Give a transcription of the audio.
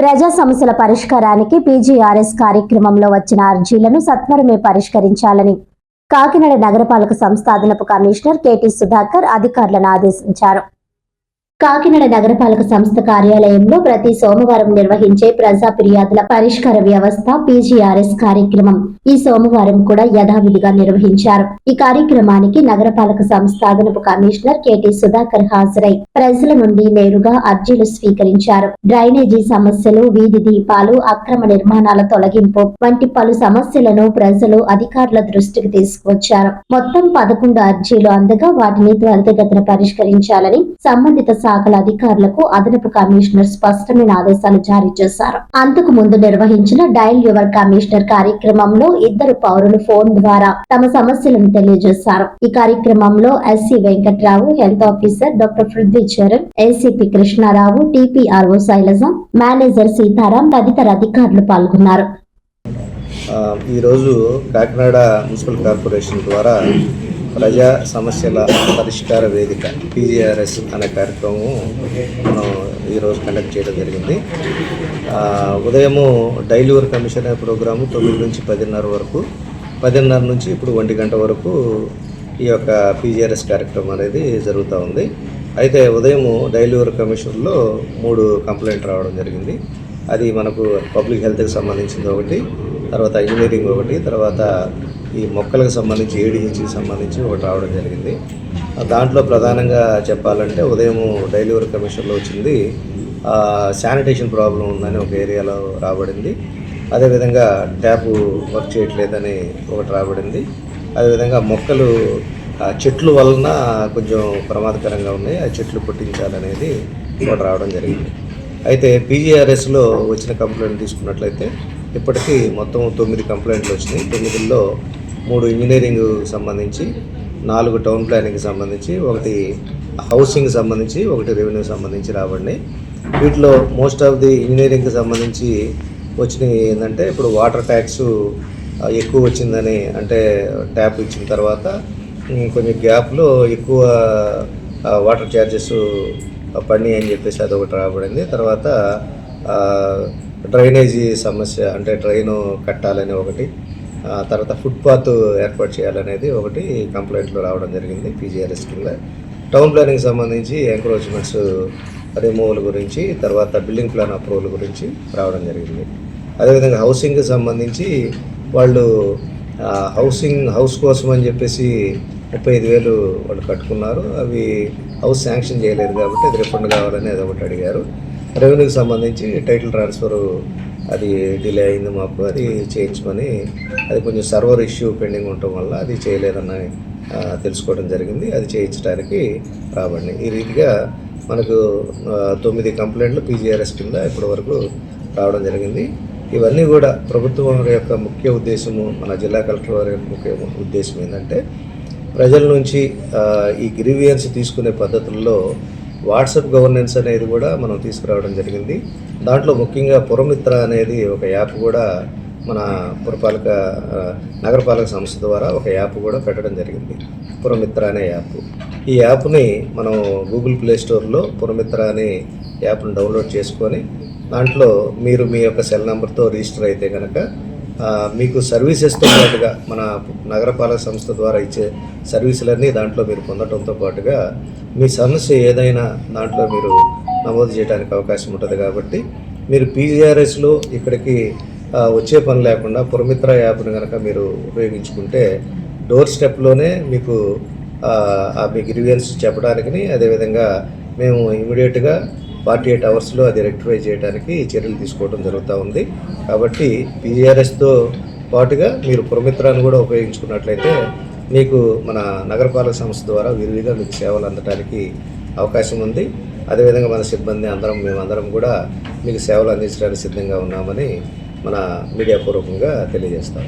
ప్రజా సమస్యల పరిష్కారానికి పీజీఆర్ఎస్ కార్యక్రమంలో వచ్చిన అర్జీలను సత్వరమే పరిష్కరించాలని కాకినాడ నగరపాలక సంస్థ అదనపు కమిషనర్ కెటి సుధాకర్ అధికారులను ఆదేశించారు. కాకినాడ నగరపాలక సంస్థ కార్యాలయంలో ప్రతి సోమవారం నిర్వహించే ప్రజా ఫిర్యాదుల పరిష్కార వ్యవస్థ పీజీఆర్ఎస్ కార్యక్రమం. ఈ సోమవారం కూడా యథావిధిగా నిర్వహించారు. ఈ కార్యక్రమానికి నగరపాలక సంస్థ అదనపు కమిషనర్ కెటి సుధాకర్ హాజరై ప్రజల నుండి నేరుగా అర్జీలు స్వీకరించారు. డ్రైనేజీ సమస్యలు వీధి దీపాలు అక్రమ నిర్మాణాల తొలగింపు వంటి పలు సమస్యలను ప్రజలు అధికారుల దృష్టికి తీసుకువచ్చారు. మొత్తం పదకొండు అర్జీలు అందగా వాటిని త్వరితగతిన పరిష్కరించాలని సంబంధిత శాఖల అధికారులకు అదనపు కమిషనర్ స్పష్టమైన ఆదేశాలు జారీ చేశారు. అంతకు ముందు నిర్వహించిన డైల్ యువర్ కమిషనర్ కార్యక్రమంలో ఇద్దరు పౌరులు ఫోన్ ద్వారా తమ సమస్యలను తెలియజేశారు. ఈ కార్యక్రమంలో SC Venkatrao health officer doctor Prithvi Charan ACP Krishnarao TPRO Shailaja manager Sitaram తదితర అధికారులు పాల్గొన్నారు. ఈరోజు కాకినాడ మున్సిపల్ కార్పొరేషన్ ద్వారా ప్రజా సమస్యల పరిష్కార వేదిక పీజీఆర్ఎస్ అనే కార్యక్రమం మనం ఈరోజు కండక్ట్ చేయడం జరిగింది. ఉదయము డైలీ వర్క్ కమిషన్ అనే ప్రోగ్రాము తొమ్మిది నుంచి పదిన్నర వరకు పదిన్నర నుంచి ఇప్పుడు ఒంటి గంట వరకు ఈ యొక్క పీజీఆర్ఎస్ కార్యక్రమం అనేది జరుగుతూ ఉంది. అయితే ఉదయం డైలీ వర్క్ కమిషన్లో మూడు కంప్లైంట్ రావడం జరిగింది. అది మనకు పబ్లిక్ హెల్త్కి సంబంధించింది ఒకటి తర్వాత ఇంజనీరింగ్ ఒకటి తర్వాత ఈ మొక్కలకు సంబంధించి ఏడిహెచ్కి సంబంధించి ఒకటి రావడం జరిగింది. దాంట్లో ప్రధానంగా చెప్పాలంటే ఉదయం డైలీ వర్క్ కమిషన్లో వచ్చింది శానిటేషన్ ప్రాబ్లం ఉందని ఒక ఏరియాలో రాబడింది. అదేవిధంగా ట్యాపు వర్క్ చేయట్లేదని ఒకటి రాబడింది. అదేవిధంగా మొక్కలు ఆ చెట్లు వలన కొంచెం ప్రమాదకరంగా ఉన్నాయి. ఆ చెట్లు పుట్టించాలనేది ఒకటి రావడం జరిగింది. అయితే పీజీఆర్ఎస్లో వచ్చిన కంప్లైంట్ తీసుకున్నట్లయితే ఇప్పటికీ మొత్తం తొమ్మిది కంప్లైంట్లు వచ్చినాయి. తొమ్మిదిలో మూడు ఇంజనీరింగ్ సంబంధించి నాలుగు టౌన్ ప్లానింగ్కి సంబంధించి ఒకటి హౌసింగ్ సంబంధించి ఒకటి రెవెన్యూ సంబంధించి రాబడినాయి. వీటిలో మోస్ట్ ఆఫ్ ది ఇంజనీరింగ్కి సంబంధించి వచ్చినవి ఏంటంటే ఇప్పుడు వాటర్ ట్యాక్స్ ఎక్కువ వచ్చిందని అంటే ట్యాప్ ఇచ్చిన తర్వాత కొంచెం గ్యాప్లో ఎక్కువ వాటర్ ఛార్జెస్ పడినాయి అని చెప్పేసి అది ఒకటి రాబడింది. తర్వాత డ్రైనేజీ సమస్య అంటే డ్రైను కట్టాలని ఒకటి తర్వాత ఫుట్పాత్ ఏర్పాటు చేయాలనేది ఒకటి కంప్లైంట్లు రావడం జరిగింది పీజీఆర్ఎస్ కింద. టౌన్ ప్లానింగ్ సంబంధించి ఎంక్రోచ్మెంట్స్ రిమూవల్ గురించి తర్వాత బిల్డింగ్ ప్లాన్ అప్రూవల్ గురించి రావడం జరిగింది. అదేవిధంగా హౌసింగ్కి సంబంధించి వాళ్ళు హౌసింగ్ హౌస్ కోసం అని చెప్పేసి ముప్పై ఐదు వేలు వాళ్ళు కట్టుకున్నారు. అవి హౌస్ శాంక్షన్ చేయలేదు కాబట్టి అది రిఫండ్ కావాలని అది ఒకటి అడిగారు. రెవెన్యూకి సంబంధించి టైటిల్ ట్రాన్స్ఫర్ అది డిలే అయింది మాకు అది చేయించమని అది కొంచెం సర్వర్ ఇష్యూ పెండింగ్ ఉండటం వల్ల అది చేయలేదని తెలుసుకోవడం జరిగింది. అది చేయించడానికి రాబడి ఈ రీతిగా మనకు తొమ్మిది కంప్లైంట్లు పీజీఆర్ఎస్ కింద ఇప్పటి వరకు రావడం జరిగింది. ఇవన్నీ కూడా ప్రభుత్వం యొక్క ముఖ్య ఉద్దేశము మన జిల్లా కలెక్టర్ వారి యొక్క ముఖ్య ఉద్దేశం ఏంటంటే ప్రజల నుంచి ఈ గ్రీవియన్స్ తీసుకునే పద్ధతుల్లో వాట్సాప్ గవర్నెన్స్ అనేది కూడా మనం తీసుకురావడం జరిగింది. దాంట్లో ముఖ్యంగా పురమిత్ర అనేది ఒక యాప్ కూడా మన పురపాలక నగరపాలక సంస్థ ద్వారా ఒక యాప్ కూడా పెట్టడం జరిగింది. పురమిత్ర అనే యాప్. ఈ యాప్ని మనం గూగుల్ ప్లే స్టోర్లో పురమిత్ర అనే యాప్ను డౌన్లోడ్ చేసుకొని దాంట్లో మీరు మీ యొక్క సెల్ నెంబర్తో రిజిస్టర్ అయితే కనుక మీకు సర్వీసెస్తో పాటుగా మన నగరపాలక సంస్థ ద్వారా ఇచ్చే సర్వీసులన్నీ దాంట్లో మీరు పొందడంతో పాటుగా మీ సమస్య ఏదైనా దాంట్లో మీరు నమోదు చేయడానికి అవకాశం ఉంటుంది కాబట్టి మీరు పీజీఆర్ఎస్లో ఇక్కడికి వచ్చే పని లేకుండా పురమిత్ర యాప్ను కనుక మీరు ఉపయోగించుకుంటే డోర్ స్టెప్లోనే మీకు ఆ, మీ గ్రీవియన్స్ చెప్పడానికి అదేవిధంగా మేము ఇమీడియట్గా ఫార్టీ ఎయిట్ అవర్స్లో అది రెక్టిఫై చేయడానికి చర్యలు తీసుకోవడం జరుగుతూ ఉంది. కాబట్టి పీజీఆర్ఎస్తో పాటుగా మీరు పురమిత్రాన్ని కూడా ఉపయోగించుకున్నట్లయితే మీకు మన నగరపాలక సంస్థ ద్వారా విరివిగా మీకు సేవలు అందడానికి అవకాశం ఉంది. అదేవిధంగా మన సిబ్బంది అందరం మేమందరం కూడా మీకు సేవలు అందించడానికి సిద్ధంగా ఉన్నామని మన మీడియా పూర్వకంగా తెలియజేస్తాం.